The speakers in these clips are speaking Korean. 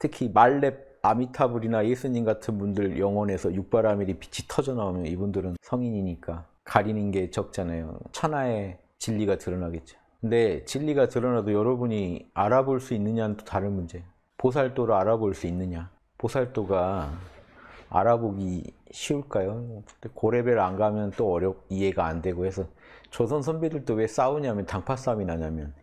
특히 말렙 아미타불이나 예수님 같은 분들 영혼에서 육바라밀이 빛이 터져 나오면 이분들은 성인이니까 가리는 게 적잖아요. 천하의 진리가 드러나겠죠. 근데 진리가 드러나도 여러분이 알아볼 수 있느냐는 또 다른 문제. 보살도를 알아볼 수 있느냐? 보살도가 알아보기 쉬울까요? 고레벨 안 가면 또 어렵 이해가 안 되고 해서 조선 선배들도 왜 싸우냐면 당파 싸움이 나냐면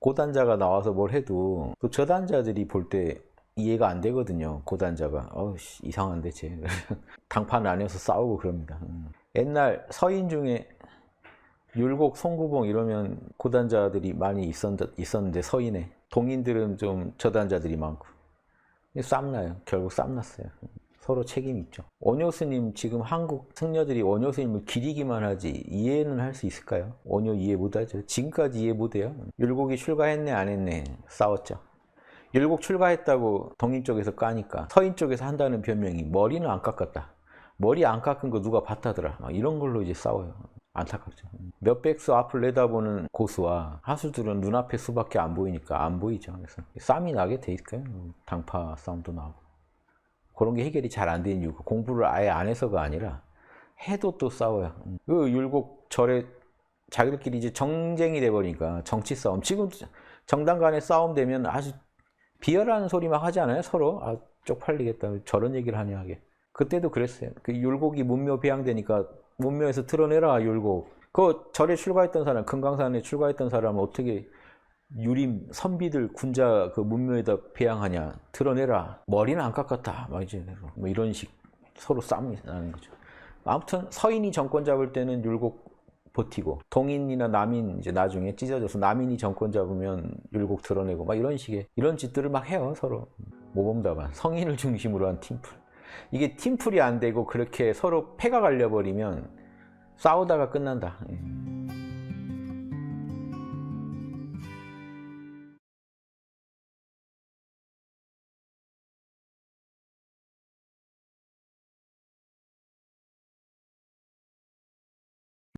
고단자가 나와서 뭘 해도 또 저단자들이 볼 때 이해가 안 되거든요. 고단자가 어우 씨, 이상한데 쟤 당판 안에서 싸우고 그럽니다. 음. 옛날 서인 중에 율곡, 송구봉 이러면 고단자들이 많이 있었, 있었는데 서인에 동인들은 좀 저단자들이 많고 쌈나요. 결국 쌈났어요. 서로 책임 있죠. 원효 스님 지금 한국 승려들이 원효 스님을 기리기만 하지 이해는 할 수 있을까요? 원효 이해 못하죠. 지금까지 이해 못해요. 율곡이 출가했네 안 했네 싸웠죠. 율곡 출가했다고 동인 쪽에서 까니까 서인 쪽에서 한다는 변명이 머리는 안 깎았다. 머리 안 깎은 거 누가 봤다더라. 막 이런 걸로 이제 싸워요. 안타깝죠. 몇백 수 앞을 내다보는 고수와 하수들은 눈앞에 수밖에 안 보이니까 안 보이죠. 그래서 싸움이 나게 돼 있어요. 당파 싸움도 나오고. 그런 게 해결이 잘 안 되는 이유가 공부를 아예 안 해서가 아니라 해도 또 싸워요. 그 율곡 절에 자기들끼리 이제 정쟁이 돼버리니까 정치 싸움. 지금 정당 간의 싸움 되면 아주 비열한 소리 막 하지 않아요? 서로 아 쪽팔리겠다 저런 얘기를 하냐 하게. 그때도 그랬어요. 그 율곡이 문묘 배양되니까 문묘에서 드러내라 율곡. 그 절에 출가했던 사람, 금강산에 출가했던 사람은 어떻게 유림 선비들 군자 그 문묘에다 배양하냐 드러내라 머리는 안 깎았다 막 이제 뭐 이런 식 서로 싸움이 나는 거죠. 아무튼 서인이 정권 잡을 때는 율곡 버티고 동인이나 남인 이제 나중에 찢어져서 남인이 정권 잡으면 율곡 드러내고 막 이런 식의 이런 짓들을 막 해요 서로 모범답안 성인을 중심으로 한 팀플 이게 팀플이 안 되고 그렇게 서로 패가 갈려버리면 싸우다가 끝난다. 예.